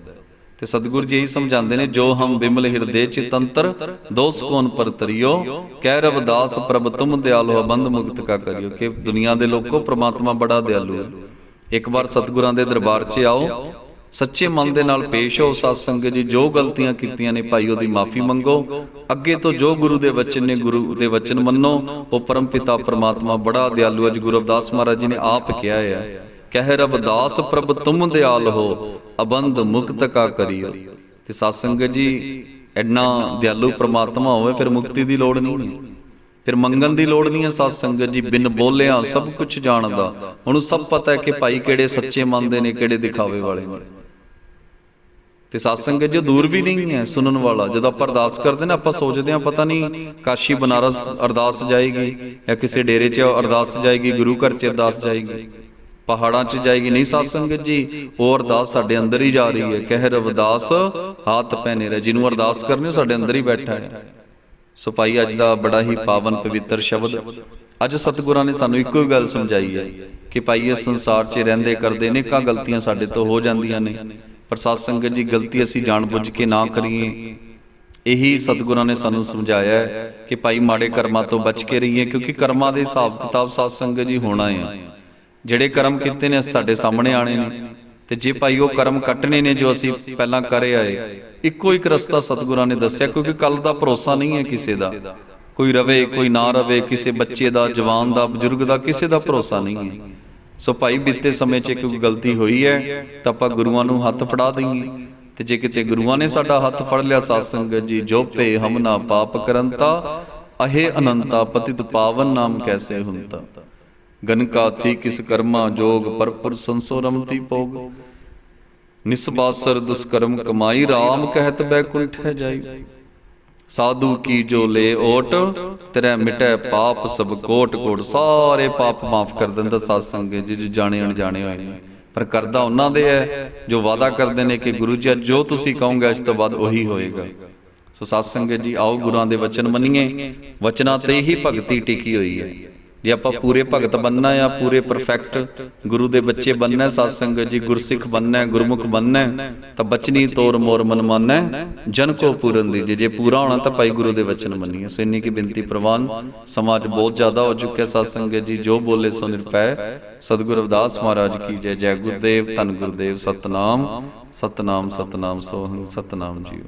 ਤੇ ਸਤਿਗੁਰੂ ਜੀ ਇਹੀ ਸਮਝਾਉਂਦੇ ਨੇ, ਜੋ ਹਮ ਬਿਮਲ ਹਿਰਦੇ ਚਿਤੰਤਰ, ਦੋਸ ਕੋਨ ਪਰ ਤਰਿਓ, ਕਹਿ ਰਵਦਾਸ ਪ੍ਰਭ ਤੁਮ ਦਿਆਲੋ ਬੰਦ ਮੁਕਤ ਕਾ ਕਰਿਓ। ਕਿ ਦੁਨੀਆ ਦੇ ਲੋਕੋ ਪ੍ਰਮਾਤਮਾ ਬੜਾ ਦਿਆਲੂ ਹੈ। ਇੱਕ ਵਾਰ ਸਤਿਗੁਰਾਂ ਦੇ ਦਰਬਾਰ 'ਚ ਆਓ, ਸੱਚੇ ਮਨ ਦੇ ਨਾਲ ਪੇਸ਼ ਹੋ ਸਤ ਸੰਗਤ ਜੀ, ਜੋ ਗਲਤੀਆਂ ਕੀਤੀਆਂ ਨੇ, ਭਾਈ ਉਹਦੀ ਮਾਫੀ ਮੰਗੋ। ਅੱਗੇ ਤੋਂ ਜੋ ਗੁਰੂ ਦੇ ਵਚਨ ਨੇ, ਗੁਰੂ ਦੇ ਵਚਨ ਮੰਨੋ, ਉਹ ਪਰਮ ਪਿਤਾ ਪਰਮਾਤਮਾ ਬੜਾ ਦਿਆਲੂ ਹੈ। ਜੀ ਗੁਰੂ ਅਵਦਾਸ ਮਹਾਰਾਜ ਜੀ ਨੇ ਆਪ ਕਿਹਾ ਹੈ ਕਹਿ ਰਵਿਦਾਸ ਪ੍ਰਭ ਤੁਮ ਦਿਆਲ ਹੋ ਅਬੰਧ ਮੁਕਤ ਕਾ ਕਰਿਓ। ਤੇ ਸਤ ਸੰਗਤ ਜੀ ਐਨਾ ਦਿਆਲੂ ਪ੍ਰਮਾਤਮਾ ਹੋਵੇ ਫਿਰ ਮੁਕਤੀ ਦੀ ਲੋੜ ਨਹੀਂ ਹੈ। ਫਿਰ ਮੰਗਣ ਦੀ ਲੋੜ ਨਹੀਂ ਹੈ ਸਤ ਸੰਗਤ ਜੀ ਬਿਨ ਬੋਲਿਆ ਸਭ ਕੁਝ ਜਾਣਦਾ। ਉਹਨੂੰ ਸਭ ਪਤਾ ਹੈ ਕਿ ਭਾਈ ਕਿਹੜੇ ਸੱਚੇ ਮਨ ਦੇ ਨੇ ਕਿਹੜੇ ਦਿਖਾਵੇ ਵਾਲੇ ਨੇ। ਤੇ ਸਤ ਸੰਗਤ ਜੋ ਦੂਰ ਵੀ ਨਹੀਂ ਹੈ ਸੁਣਨ ਵਾਲਾ। ਜਦੋਂ ਆਪਾਂ ਅਰਦਾਸ ਕਰਦੇ ਨੇ ਆਪਾਂ ਸੋਚਦੇ ਹਾਂ ਪਤਾ ਨਹੀਂ ਕਾਸ਼ੀ ਬਨਾਰਸ ਅਰਦਾਸ ਜਾਏਗੀ ਜਾਂ ਕਿਸੇ ਡੇਰੇ 'ਚ ਅਰਦਾਸ ਜਾਏਗੀ ਗੁਰੂ ਘਰ 'ਚ ਅਰਦਾਸ ਜਾਏਗੀ। ਪਹਾੜਾਂ 'ਚ ਜਾਏਗੀ। ਨਹੀਂ ਸਤ ਸੰਗਤ ਜੀ, ਉਹ ਅਰਦਾਸ ਸਾਡੇ ਅੰਦਰ ਹੀ ਜਾ ਰਹੀ ਹੈ। ਕਹਿ ਰਵਿਦਾਸ ਹੱਥ ਪੈਨੇ ਰਹਿ ਜਿਹਨੂੰ ਅਰਦਾਸ ਕਰਨੀ, ਉਹ ਸਾਡੇ ਅੰਦਰ ਹੀ ਬੈਠਾ ਹੈ। ਸੋ ਭਾਈ, ਅੱਜ ਦਾ ਬੜਾ ਹੀ ਪਾਵਨ ਪਵਿੱਤਰ ਸ਼ਬਦ। ਅੱਜ ਸਤਿਗੁਰਾਂ ਨੇ ਸਾਨੂੰ ਇੱਕੋ ਹੀ ਗੱਲ ਸਮਝਾਈ ਹੈ ਕਿ ਭਾਈ, ਇਸ ਸੰਸਾਰ 'ਚ ਰਹਿੰਦੇ, ਕਰਦੇ ਅਨੇਕਾਂ ਗਲਤੀਆਂ ਸਾਡੇ ਤੋਂ ਹੋ ਜਾਂਦੀਆਂ ਨੇ। ਪਰ ਸਤ ਸੰਗਤ ਜੀ, ਗਲਤੀ ਅਸੀਂ ਜਾਣ ਬੁੱਝ ਕੇ ਨਾ ਕਰੀਏ। ਇਹੀ ਸਤਿਗੁਰਾਂ ਨੇ ਸਾਨੂੰ ਸਮਝਾਇਆ ਹੈ ਕਿ ਭਾਈ, ਮਾੜੇ ਕਰਮਾਂ ਤੋਂ ਬਚ ਕੇ ਰਹੀਏ, ਕਿਉਂਕਿ ਕਰਮਾਂ ਦੇ ਹਿਸਾਬ ਕਿਤਾਬ ਸਤ ਸੰਗਤ ਜੀ ਹੋਣਾ ਹੈ। ਜਿਹੜੇ ਕਰਮ ਕੀਤੇ ਨੇ, ਸਾਡੇ ਸਾਹਮਣੇ ਆਣੇ ਨੇ। ਤੇ ਜੇ ਭਾਈ ਉਹ ਕਰਮ ਕੱਟਣੇ ਨੇ ਜੋ ਅਸੀਂ ਪਹਿਲਾਂ ਕਰੇ ਆਏ, ਇੱਕੋ ਇੱਕ ਰਸਤਾ ਸਤਿਗੁਰਾਂ ਨੇ ਦੱਸਿਆ, ਕਿਉਂਕਿ ਕੱਲ ਦਾ ਭਰੋਸਾ ਨਹੀਂ ਹੈ ਕਿਸੇ ਦਾ। ਕੋਈ ਰਵੇ, ਕੋਈ ਨਾ ਰਵੇ, ਕਿਸੇ ਬੱਚੇ ਦਾ, ਜਵਾਨ ਦਾ, ਬਜ਼ੁਰਗ ਦਾ, ਕਿਸੇ ਦਾ ਭਰੋਸਾ ਨਹੀਂ ਹੈ। ਸੋ ਭਾਈ ਬੀਤੇ ਸਮੇਂ 'ਚ ਕੋਈ ਗਲਤੀ ਹੋਈ ਹੈ, ਤਾਂ ਆਪਾਂ ਗੁਰੂਆਂ ਨੂੰ ਹੱਥ ਫੜਾ ਦਈਏ। ਤੇ ਜੇ ਕਿਤੇ ਗੁਰੂਆਂ ਨੇ ਸਾਡਾ ਹੱਥ ਫੜ ਲਿਆ, ਸਾਧ ਸੰਗਤ ਜੀ, ਜੋ ਪੇ ਹਮਨਾ ਪਾਪ ਕਰੰਤਾ, ਅਹੇ ਅਨੰਤਾ ਪਤਿਤ ਪਾਵਨ ਨਾਮ ਕੈਸੇ ਹੁੰਤਾ। ਗਨਕਾਥੀ ਕਿਸ ਕਰਮਾ ਜੋਗ ਪਰਪੁਰ ਸੰਸੋ ਰਮਤੀ ਭੋਗ। ਨਿਸਬਾਸਰ ਦੁਸਕਰਮ ਕਮਾਈ RAM ਕਹਿਤ ਬੈਕੁੰਠ ਹੈ ਜਾਈ। ਸਾਧੂ ਕੀ ਜੋ ਲੇ ਓਟ, ਤੇਰੇ ਮਿਟੈ ਪਾਪ ਸਭ ਕੋਟ ਕੋਟ। ਸਾਰੇ ਪਾਪ ਮਾਫ ਕਰ ਦਿੰਦਾ ਸਾਧ ਸੰਗਤ ਜੀ ਜੋ ਜਾਣੇ ਅਣਜਾਣੇ ਹੋਏ ਨੇ। ਪਰ ਕਰਦਾ ਉਹਨਾਂ ਦੇ ਹੈ ਜੋ ਵਾਦਾ ਕਰਦੇ ਨੇ ਕਿ ਗੁਰੂ ਜੀ ਜੋ ਤੁਸੀਂ ਕਹੋਗੇ ਇਸ ਤੋਂ ਬਾਅਦ ਉਹੀ ਹੋਏਗਾ। ਸੋ ਸਾਧ ਸੰਗਤ ਜੀ, ਆਓ ਗੁਰਾਂ ਦੇ ਵਚਨ ਮੰਨੀਏ। ਵਚਨਾਂ ਤੇ ਹੀ ਭਗਤੀ ਟਿਕੀ ਹੋਈ ਹੈ। ਜੇ ਆਪਾਂ ਪੂਰੇ ਭਗਤ ਬੰਨਣਾ ਆ ਪੂਰੇ ਪਰਫੈਕਟ ਗੁਰੂ ਦੇ ਬੱਚੇ ਬੰਨਣਾ ਸਾਧ ਸੰਗਤ ਜੀ ਗੁਰਸਿੱਖ ਬੰਨਣਾ ਗੁਰਮੁਖ ਬੰਨਣਾ ਤਾਂ ਬਚਨੀ ਤੋਰ ਮੋਰ ਮਨ ਮਾਨੈ ਜਨ ਕੋ ਪੂਰਨ ਦੀ ਜੇ ਪੂਰਾ ਹੋਣਾ ਤਾਂ ਭਾਈ ਗੁਰੂ ਦੇ ਵਚਨ ਮੰਨੀਏ ਸੋ ਇੰਨੀ ਕੀ ਬੇਨਤੀ ਪ੍ਰਵਾਨ ਸਮਾਜ ਬਹੁਤ ਜ਼ਿਆਦਾ ਹੋ ਚੁੱਕਿਆ ਸਾਧ ਸੰਗਤ ਜੀ ਜੋ ਬੋਲੇ ਸੋ ਨਿਰਪੈ ਸਤਿਗੁਰ ਰਵਿਦਾਸ ਮਹਾਰਾਜ ਕੀ ਜੈ ਜੈ ਗੁਰਦੇਵ ਧੰਨ ਗੁਰਦੇਵ ਸਤਨਾਮ ਸਤਨਾਮ ਸਤਨਾਮ ਸੋਹੰ ਸਤਨਾਮ ਜੀ